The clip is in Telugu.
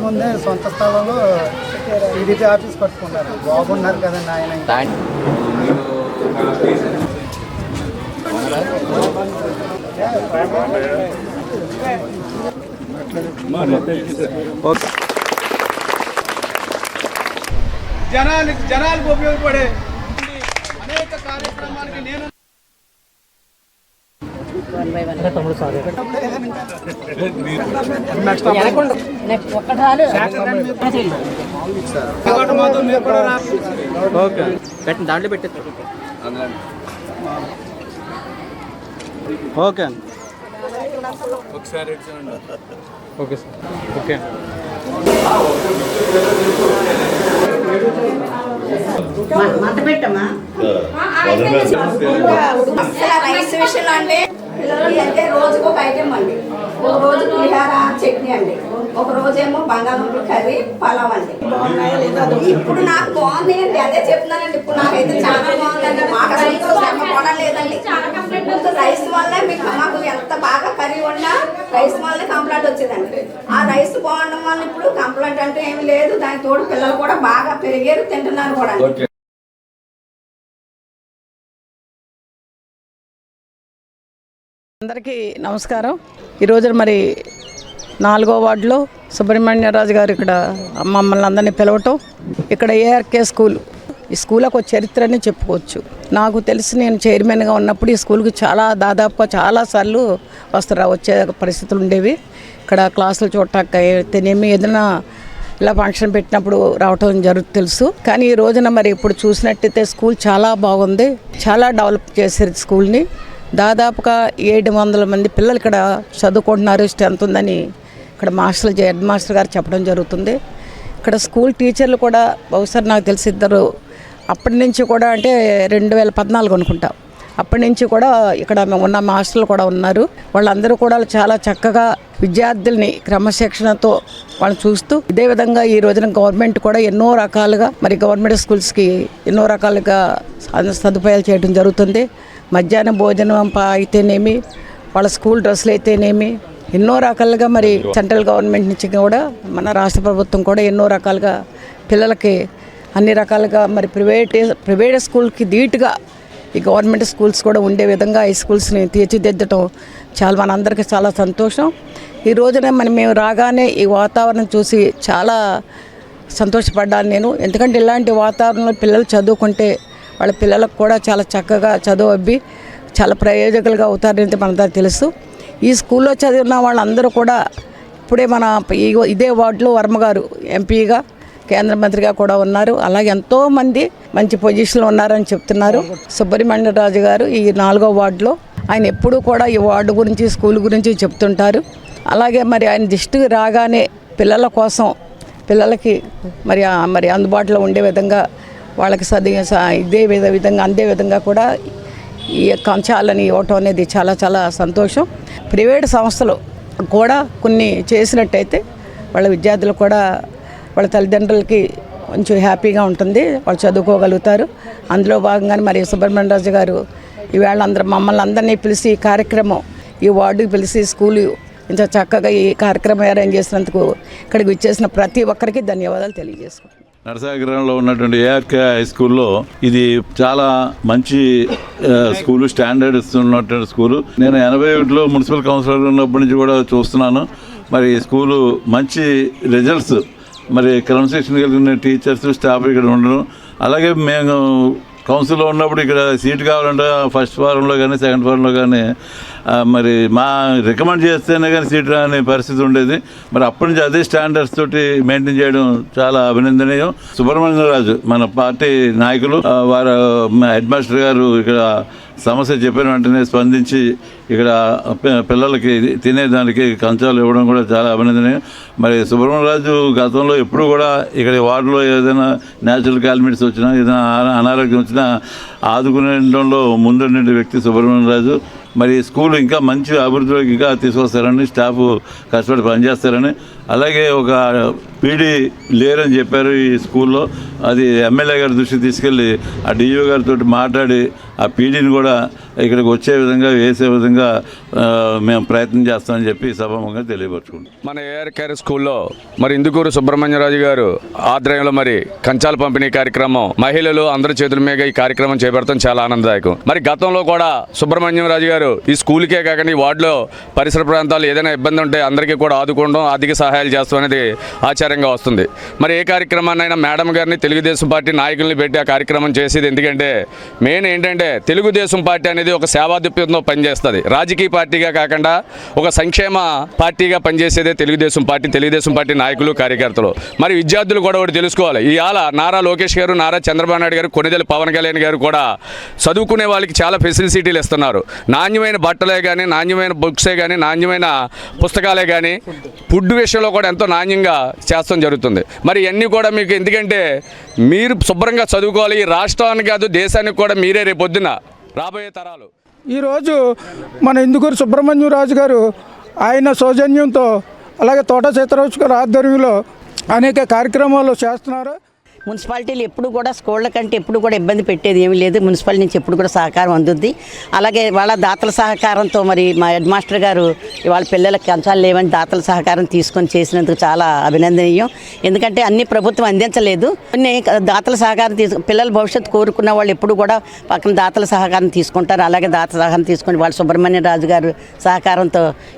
ముందే సొంత స్థలంలో టీడీపీ ఆఫీస్ కట్టుకున్నారు బాగున్నారు కదండి ఆయన జనానికి జనాలకు ఉపయోగపడే అనేక కార్యక్రమాలకి నేను ఓకే పెట్టండి దాంట్లో పెట్టేది ఓకే అండి ఓకే సార్ ఓకే అసలు రైస్ విషయంలో అంటే పిల్లలకి అంటే రోజుకు ఒక ఐటెం అండి. ఒక రోజు పులిహార చట్నీ అండి. ఒక రోజేమో బంగాళదుంప కర్రీ పలావ్ అండి. ఇప్పుడు నాకు బాగుంది అండి. అదే చెప్తున్నానండి. ఇప్పుడు నాకైతే చాలా బాగుందండి. మాకు శ్రమ కూడా లేదండి ముందు రైస్ వల్ల మీకు మాకు ఎంత బాగా కర్రీ ఉన్నా రైస్ వల్ల కంప్లైంట్ వచ్చేదండి. ఆ రైస్ బాగుండడం వల్ల ఇప్పుడు కంప్లైంట్ అంటే ఏమి లేదు. దాని తోడు పిల్లలు కూడా బాగా పెరిగారు తింటున్నారు కూడా అందరికీ నమస్కారం. ఈరోజు మరి నాలుగో వార్డులో సుబ్రహ్మణ్యరాజు గారు ఇక్కడ మమ్మల్ని అందరినీ పిలవటం ఇక్కడ ఏఆర్కే స్కూల్ ఈ స్కూల్ ఒక చరిత్ర అని చెప్పుకోవచ్చు. నాకు తెలిసి నేను చైర్మన్గా ఉన్నప్పుడు ఈ స్కూల్కి చాలా దాదాపుగా చాలా సార్లు వస్తారా వచ్చే పరిస్థితులు ఉండేవి. ఇక్కడ క్లాసులు చూడటానికి తినేమి ఏదైనా ఇలా ఫంక్షన్ పెట్టినప్పుడు రావటం జరుగుతుంది తెలుసు. కానీ ఈ రోజున మరి ఇప్పుడు చూసినట్టయితే స్కూల్ చాలా బాగుంది. చాలా డెవలప్ చేశారు స్కూల్ని. దాదాపుగా ఏడు వందల మంది పిల్లలు ఇక్కడ చదువుకుంటున్నారు స్ట్రెంత్ ఉందని ఇక్కడ మాస్టర్ హెడ్ మాస్టర్ గారు చెప్పడం జరుగుతుంది. ఇక్కడ స్కూల్ టీచర్లు కూడా బహుశా నాకు తెలిసి ఇద్దరు అప్పటి నుంచి కూడా అంటే రెండు వేల పద్నాలుగు అనుకుంటా. అప్పటి నుంచి కూడా ఇక్కడ మేము ఉన్న మాస్టర్లు కూడా ఉన్నారు. వాళ్ళందరూ కూడా చాలా చక్కగా విద్యార్థుల్ని క్రమశిక్షణతో వాళ్ళని చూస్తూ ఇదే విధంగా ఈ రోజున గవర్నమెంట్ కూడా ఎన్నో రకాలుగా మరి గవర్నమెంట్ స్కూల్స్కి ఎన్నో రకాలుగా సదుపాయాలు చేయడం జరుగుతుంది. మధ్యాహ్న భోజనం అయితేనేమి వాళ్ళ స్కూల్ డ్రెస్సులు అయితేనేమి ఎన్నో రకాలుగా మరి సెంట్రల్ గవర్నమెంట్ నుంచి కూడా మన రాష్ట్ర ప్రభుత్వం కూడా ఎన్నో రకాలుగా పిల్లలకి అన్ని రకాలుగా మరి ప్రైవేట్ ప్రైవేట్ స్కూల్కి ధీటుగా ఈ గవర్నమెంట్ స్కూల్స్ కూడా ఉండే విధంగా ఈ స్కూల్స్ని తీర్చిదిద్దటం చాలా మనందరికీ చాలా సంతోషం. ఈ రోజున మనం మేము రాగానే ఈ వాతావరణం చూసి చాలా సంతోషపడ్డాను నేను. ఎందుకంటే ఇలాంటి వాతావరణంలో పిల్లలు చదువుకుంటే వాళ్ళ పిల్లలకు కూడా చాలా చక్కగా చదువు అబ్బి చాలా ప్రయోజకులుగా అవుతారని మనందరికీ తెలుసు. ఈ స్కూల్లో చదివిన వాళ్ళందరూ కూడా ఇప్పుడే మన ఈ- ఇదే వార్డులో వర్మ గారు ఎంపీగా కేంద్ర మంత్రిగా కూడా ఉన్నారు. అలాగే ఎంతోమంది మంచి పొజిషన్లో ఉన్నారని చెప్తున్నారు. సుబ్రహ్మణ్య రాజు గారు ఈ నాలుగో వార్డులో ఆయన ఎప్పుడూ కూడా ఈ వార్డు గురించి స్కూల్ గురించి చెప్తుంటారు. అలాగే మరి ఆయన దృష్టికి రాగానే పిల్లల కోసం పిల్లలకి మరి మరి అందుబాటులో ఉండే విధంగా వాళ్ళకి సది ఇదే విధ- విధంగా అందే విధంగా కూడా ఈ కంచాలని ఇవ్వటం అనేది చాలా చాలా సంతోషం. ప్రైవేట్ సంస్థలు కూడా కొన్ని చేసినట్టయితే వాళ్ళ విద్యార్థులు కూడా వాళ్ళ తల్లిదండ్రులకి కొంచెం హ్యాపీగా ఉంటుంది. వాళ్ళు చదువుకోగలుగుతారు. అందులో భాగంగానే మరి సుబ్రహ్మణ్యరాజు గారు ఈవేళ అందరూ మమ్మల్ని అందరినీ పిలిచి ఈ కార్యక్రమం ఈ వార్డుకి పిలిచి స్కూలు ఇంత చక్కగా ఈ కార్యక్రమం అరేంజ్ చేసినందుకు ఇక్కడికి వచ్చేసిన ప్రతి ఒక్కరికి ధన్యవాదాలు తెలియజేసుకుంటున్నాను. నరసాగరంలో ఉన్నటువంటి ఏఆర్కే హై స్కూల్లో ఇది చాలా మంచి స్కూల్ స్కూలు స్టాండర్డ్స్ ఉన్నటువంటి స్కూలు. నేను ఎనభై ఒకటిలో మున్సిపల్ కౌన్సిలర్ ఉన్నప్పటి నుంచి కూడా చూస్తున్నాను. మరి స్కూలు మంచి రిజల్ట్స్. మరి క్రమశిక్షణ కలిగిన టీచర్స్ స్టాఫ్ ఇక్కడ ఉండడం. అలాగే మేము కౌన్సిల్లో ఉన్నప్పుడు ఇక్కడ సీట్ కావాలంటే ఫస్ట్ ఫారంలో కానీ సెకండ్ ఫారంలో కానీ మరి మా రికమెండ్ చేస్తేనే కానీ సీట్ రాని పరిస్థితి ఉండేది. మరి అప్పటి నుంచి అదే స్టాండర్డ్స్ తోటి మెయింటైన్ చేయడం చాలా అభినందనీయం. సుబ్రహ్మణ్యరాజు మన పార్టీ నాయకులు వారు హెడ్ మాస్టర్ గారు ఇక్కడ సమస్య చెప్పిన వెంటనే స్పందించి ఇక్కడ పిల్లలకి తినేదానికి కంచాలు ఇవ్వడం కూడా చాలా అభినందనీయం. మరి సుబ్రహ్మణ్యరాజు గతంలో ఎప్పుడు కూడా ఇక్కడ వార్డులో ఏదైనా న్యాచురల్ కాలిమిట్స్ వచ్చినా ఏదైనా అనారోగ్యం వచ్చినా ఆదుకునేలో ముందుండే వ్యక్తి సుబ్రహ్మణ్యరాజు. మరి స్కూల్ ఇంకా మంచి అభివృద్ధిలోకి ఇంకా తీసుకొస్తారని స్టాఫ్ కష్టపడి పనిచేస్తారని అలాగే ఒక పీడీ లేరని చెప్పారు ఈ స్కూల్లో. అది ఎమ్మెల్యే గారి దృష్టికి తీసుకెళ్ళి ఆ డిఓ గారితో మాట్లాడి ఆ పీడీని కూడా ఇక్కడికి వచ్చే విధంగా వేసే విధంగా మేము ప్రయత్నం చేస్తామని చెప్పి సభాముఖంగా తెలియపరచుకుంటాం మన ఏఆర్ కేర్ స్కూల్లో మరి ఇందుకూరు సుబ్రహ్మణ్యరాజు గారు ఆధ్వర్యంలో మరి కంచాల పంపిణీ కార్యక్రమం మహిళలు అందరి చేతుల మీద ఈ కార్యక్రమం చేపడతాం చాలా ఆనందదాయకం. మరి గతంలో కూడా సుబ్రహ్మణ్యం రాజు గారు ఈ స్కూల్కే కాకుండా ఈ వార్డులో పరిసర ప్రాంతాలు ఏదైనా ఇబ్బంది ఉంటే అందరికీ కూడా ఆదుకోవడం ఆర్థిక సహాయం సహాయాలు చేస్తాం అనేది ఆచారంగా వస్తుంది. మరి ఏ కార్యక్రమాన్నైనా మేడం గారిని తెలుగుదేశం పార్టీ నాయకుల్ని పెట్టి ఆ కార్యక్రమం చేసేది ఎందుకంటే మెయిన్ ఏంటంటే తెలుగుదేశం పార్టీ అనేది ఒక సేవాధిప్యంతో పనిచేస్తుంది. రాజకీయ పార్టీగా కాకుండా ఒక సంక్షేమ పార్టీగా పనిచేసేదే తెలుగుదేశం పార్టీ తెలుగుదేశం పార్టీ నాయకులు కార్యకర్తలు. మరి విద్యార్థులు కూడా ఒకటి తెలుసుకోవాలి. ఇవాళ నారా లోకేష్ గారు నారా చంద్రబాబు నాయుడు గారు కొనిదెల పవన్ కళ్యాణ్ గారు కూడా చదువుకునే వాళ్ళకి చాలా ఫెసిలిటీలు ఇస్తున్నారు. నాణ్యమైన బట్టలే కానీ నాణ్యమైన బుక్సే కానీ నాణ్యమైన పుస్తకాలే కానీ ఫుడ్ విషయంలో కూడా ఎంతో నాణ్యంగా చేస్తాం జరుగుతుంది. మరి ఇవన్నీ కూడా మీకు ఎందుకంటే మీరు శుభ్రంగా చదువుకోవాలి ఈ రాష్ట్రానికి కాదు దేశానికి కూడా మీరే రేపు పొద్దున రాబోయే తరాలు. ఈరోజు మన ఇందుకూరు సుబ్రహ్మణ్యం రాజు గారు ఆయన సౌజన్యంతో అలాగే తోట సీతారాజు గారు ఆధ్వర్యంలో అనేక కార్యక్రమాలు చేస్తున్నారు. మున్సిపాలిటీలు ఎప్పుడు కూడా స్కూళ్ళ కంటే ఎప్పుడు కూడా ఇబ్బంది పెట్టేది ఏమీ లేదు. మున్సిపాలిటీ నుంచి ఎప్పుడు కూడా సహకారం అందుద్ది. అలాగే వాళ్ళ దాతల సహకారంతో మరి మా హెడ్ మాస్టర్ గారు వాళ్ళ పిల్లలకి కంచాలు లేవని దాతల సహకారం తీసుకొని చేసినందుకు చాలా అభినందనీయం. ఎందుకంటే అన్ని ప్రభుత్వం అందించలేదు. కొన్ని దాతల సహకారం తీసుకు పిల్లల భవిష్యత్తు కోరుకున్న వాళ్ళు ఎప్పుడు కూడా పక్కన దాతల సహకారం తీసుకుంటారు. అలాగే దాత సహకారం తీసుకొని వాళ్ళు సుబ్రహ్మణ్య రాజు గారు సహకారంతో